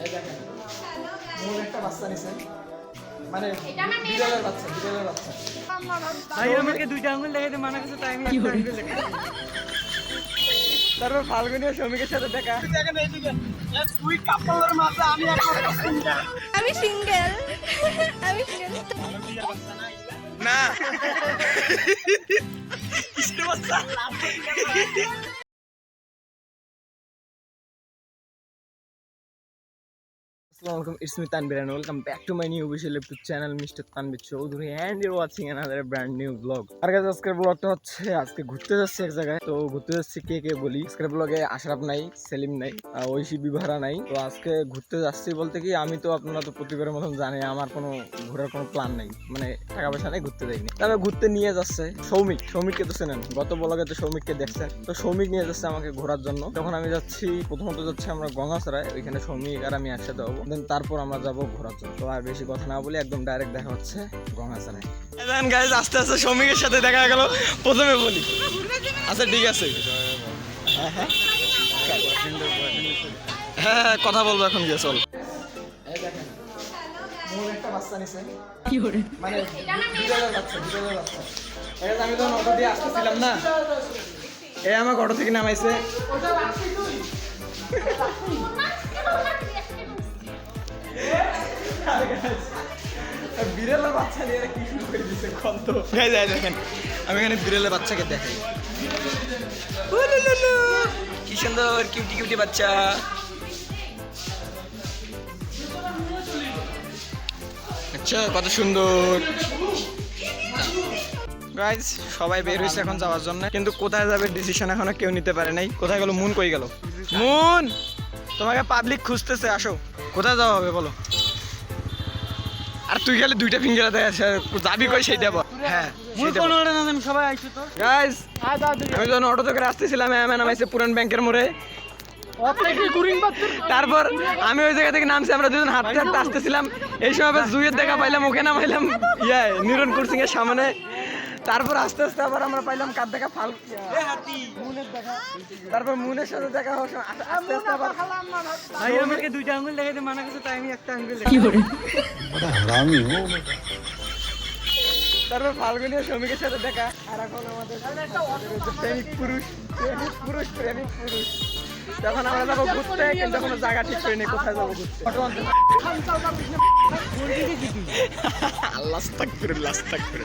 এই দেখেন। মূল একটা বাচ্চা মানে এটা আমার বিড়ালের বাচ্চা। বিড়ালের বাচ্চা। ভাই আমাকে দুইটা আঙুল দেখাইতে মানা করছে তাই আমি একটা আঙুল দেখাই তারপর ফাল্গুনি ও শ্রমিকের সাথে দেখা। দেখেন এইদিকে তুই কাপড়ের মাঝে আমি সিঙ্গেল আমি সিঙ্গেল আমি সিঙ্গেল না। alaikum, it's me Tanvir and welcome back to my new official YouTube channel Mr. Tanvir Chaudhary and you're watching another brand new vlog. R guys আজকের ব্লগটা হচ্ছে আজকে ঘুরতে যাচ্ছি এক জায়গায়। তো ঘুরতে যাচ্ছি কে কে বলি? আজকের ব্লগে আশরাফ নাই সেলিম নাই ঐশী বিভারা নাই। তো আজকে ঘুরতে যাচ্ছি বলতে কি আমি তো আপনারা তো প্রতিবারের মতন জানি আমার কোনো ঘোরার কোনো প্ল্যান নাই। মানে টাকা পয়সা নেই ঘুরতে যাইনি। তবে ঘুরতে নিয়ে যাচ্ছে সৌমিক। সৌমিককে তো চেনেন। গত ব্লগে তো সৌমিককে দেখছেন তো সৌমিক নিয়ে যাচ্ছে আমাকে ঘোরার জন্য। তখন আমি যাচ্ছি প্রথমত যাচ্ছি আমরা গঙ্গাসরায় ওইখানে সৌমিক আর আমি একসাথে হব। দেন তারপর আমরা যাব ঘোরার জন্য। তো আর বেশি কথা না বলে একদম ডাইরেক্ট দেখা হচ্ছে গঙ্গাসরায় দেন গাইজ আস্তে আস্তে সৌমিকের সাথে দেখা গেল। প্রথমে বলি। আচ্ছা ঠিক আছে। হ্যাঁ হ্যাঁ। হ্যাঁ হ্যাঁ, কথা বলব এখন গিয়ে চল। মানে আমি তখন অটো দিয়ে আসতেছিলাম না এই আমার অটো থেকে নামাইছে। বিড়ালের বাচ্চা নিয়ে কি শুরু করে দিছে কত গাইজ দেখেন আমি এখানে বিড়ালের বাচ্চাকে দেখাই। কি সুন্দর কিউটি কিউটি বাচ্চা। আচ্ছা কত সুন্দর। গাইজ সবাই বের হয়েছে এখন যাওয়ার জন্য কিন্তু কোথায় যাবে ডিসিশন এখনও কেউ নিতে পারে নাই। কোথায় গেল মুন কই গেল? মুন! তোমাকে পাবলিক খুঁজতেছে আসো। কোথায় যাওয়া হবে বলো? আর তুই গেলে দুইটা ফিঙ্গার দেয় যাবি কই সেইটা বল। হ্যাঁ সবাই আইছো তো। গাইজ আমি যখন অটো থেকে আসতেছিলাম এমন নামাইছে পুরান ব্যাংকের মোড়ে। তারপর আমি ওই জায়গা থেকে নামছি আমরা দুজন হাঁটতে হাঁটতে আসতেছিলাম। এই সময় জুয়ের দেখা পাইলাম ওকে নামাইলাম। ইয়ে নিরন সিং এর সামনে। তারপর আস্তে আস্তে আবার আমরা পাইলাম কার দেখা ফাল মুনের দেখা। তারপর মুনের সাথে দেখা হওয়ার সময় আস্তে আস্তে আবার ভাই আমাকে দুইটা আঙ্গুল দেখাইতে মানা করছে তাই আমি একটা আঙ্গুল তারপর ফাল্গুনি ও শ্রমিকের সাথে দেখা। আর এখন আমাদের প্রেমিক পুরুষ প্রেমিক পুরুষ প্রেমিক পুরুষ। তখন আমরা যাব ঘুরতে কিন্তু কোনো জায়গা ঠিক করিনি কোথায় যাব ঘুরতে? আল্লাহ করে লাস্তাক করে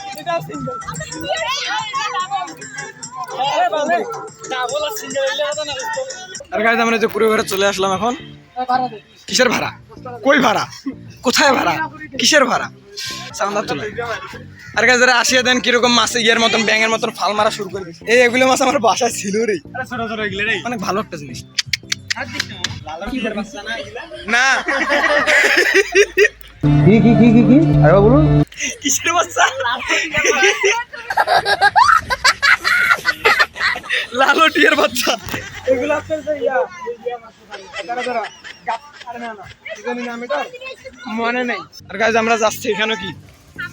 আর গাইজ আমরা যে পুরো ঘরে চলে আসলাম এখন। কিসের ভাড়া? কই ভাড়া? কোথায় ভাড়া? কিসের ভাড়া? আর গাইজ যারা আসিয়া দেন কীরকম মাছ ইয়ের মতন ব্যাঙের মতন ফাল মারা শুরু করে দিচ্ছে এই এগুলো মাছ আমার বাসায় ছিল রে। অনেক ভালো একটা জিনিস। না। কি কি কি কি কি? আরে বলুন। কিসের বাচ্চা? লালটিয়ার বাচ্চা। এগুলো আপনার ইয়া দাঁড়া দাঁড়া। মনে নেই। আর গাইজ আমরা যাচ্ছি এখানে কি?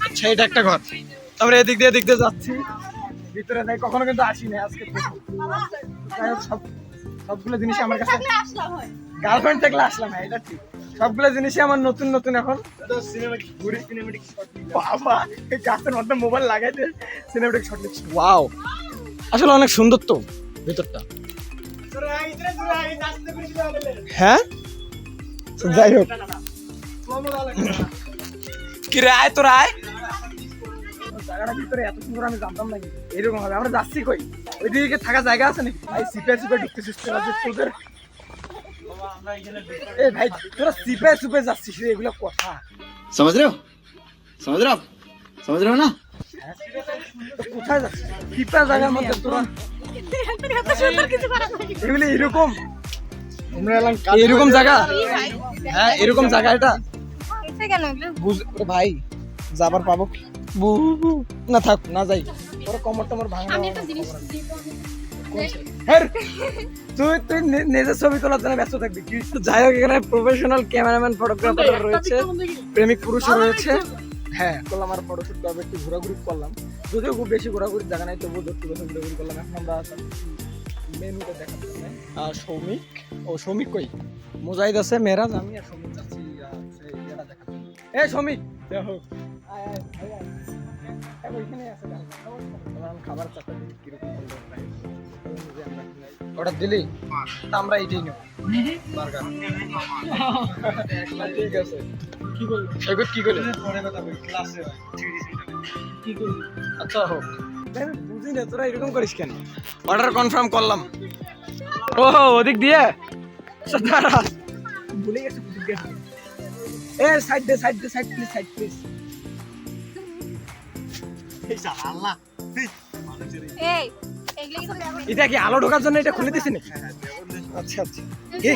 আচ্ছা এটা একটা ঘর। আমরা এদিক দিয়ে এদিক দিয়ে যাচ্ছি। ভিতরে যাই কখনো কিন্তু আসি না আজকে সব সবগুলো জিনিস আমার কাছে গার্লফ্রেন্ড থাকলে আসলাম হ্যাঁ এটা ঠিক সবগুলো জিনিসই আমার নতুন নতুন এখন ঘুরি সিনেমাটিক শট বাবা এই গাছের মধ্যে মোবাইল লাগাইতে সিনেমেটিক শট নিচ্ছি ওয়াও আসলে অনেক সুন্দর তো ভিতরটা হ্যাঁ যাই হোক কি রে আয় তোর আয় জায়গাটার ভিতরে এত সুন্দর আমি জানতাম না এরকম হবে। আমরা যাচ্ছি কই? ওইদিকে থাকা জায়গা আছে নাকি? ভাই সিপে সিপে ঢুকতে সিস্টেম আছে তোদের এ ভাই তোরা সিপে সিপে যাচ্ছিস এগুলো কথা। সমাজ রে সমাজ রে সমাজ রে না হ্যাঁ, কোথায় যাচ্ছিস? সিপা জায়গার মধ্যে তোরা এগুলো এরকম? এরকম জায়গা? হ্যাঁ এরকম জায়গা এটা? ভাই যাবার পাবো। বু। না থাক না যাই। ওরা কমর টমর ভাঙা তুই তুই নিজের ছবি তোলার জন্য ব্যস্ত থাকবি। যাই হোক এখানে প্রফেশনাল ক্যামেরাম্যান ফটোগ্রাফার রয়েছে। প্রেমিক পুরুষ রয়েছে। হ্যাঁ করলাম আর ফটোশুট করব একটু ঘোরাঘুরি করলাম। যদিও খুব বেশি ঘোরাঘুরির জায়গা নাই তবুও ধরতে বসে ঘোরাঘুরি করলাম। এখন আমরা মেনুটা দেখার জন্য সৌমিক ও সৌমিক কই? মোজাহিদ আছে মেরাজ আমি আর সৌমিক যাচ্ছি। এ সৌমিক দেখো খাবার দিই কীরকম খাই। অর্ডার দিলি? আমরা এইটাই নেব। বার্গার। ঠিক আছে। কি করলি কি করলি? পরে কথা বলি ক্লাসে কি করলি? আচ্ছা হোক। বুঝি না তোরা এরকম করিস কেন? অর্ডার কনফার্ম করলাম। ও ওদিক দিয়ে? ভুলে গেছে গেছে। এ সাইড দে সাইড দে সাইড প্লিজ সাইড প্লিজ এই কিন্তু এটা কি আলো ঢোকার জন্য এটা খুলে দিছি নাকি? আচ্ছা আচ্ছা। এ,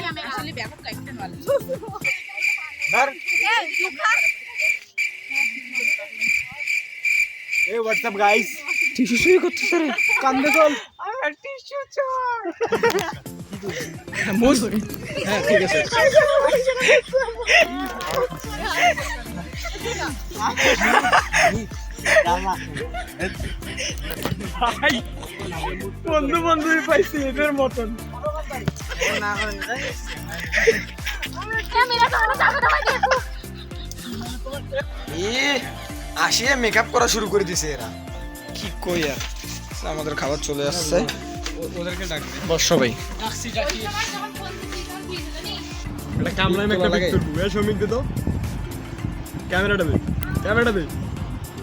এই হোয়াটসঅ্যাপ গাইস টিস্যু শুয়ে করতেছে রে। কান্দে চল। আমার টিস্যু চল মুস। হ্যাঁ ঠিক আছে। ভাই, বন্ধু বন্ধুই পাইছি এদের মতন এ আসিয়ে মেকআপ করা শুরু করে দিছে এরা কি কই আর আমাদের খাবার চলে আসছে ওদেরকে ডাক বস সবাই একটা কামলায় একটা লাগাই। পিক করব এ শ্রমিক দে তো ক্যামেরাটা দে ক্যামেরাটা দে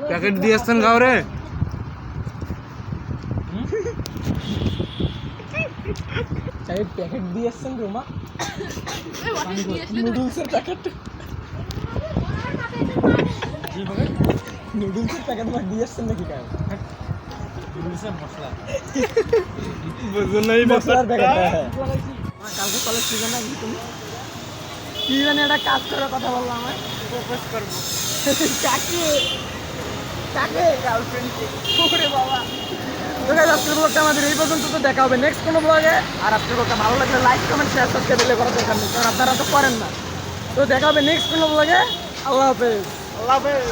প্যাকেট দিয়ে আসছেন গাও রে চাই প্যাকেট দিয়ে আসছেন রোমা নুডলসের প্যাকেট। নুডলসের প্যাকেট মা দিয়ে আসছেন নাকি কাল বুঝুন নাই মশলার প্যাকেট কালকে কলেজ থেকে না কি তুমি? কি জানি একটা কাজ করার কথা বলল আমার প্রপোজ করব। কাকে কাকে গার্লফ্রেন্ডকে বাবা। তো guys, আজকের ব্লগটা আমাদের এই পর্যন্ত তো দেখা হবে নেক্সট কোনো ব্লগে আর আজকের ব্লগটা ভালো লাগলে লাইক কমেন্ট শেয়ার সাবস্ক্রাইব দিলে করার দরকার নেই কারণ আপনারা তো করেন না। তো দেখা হবে নেক্সট কোনো ব্লগে আল্লাহ হাফেজ। আল্লাহ হাফেজ।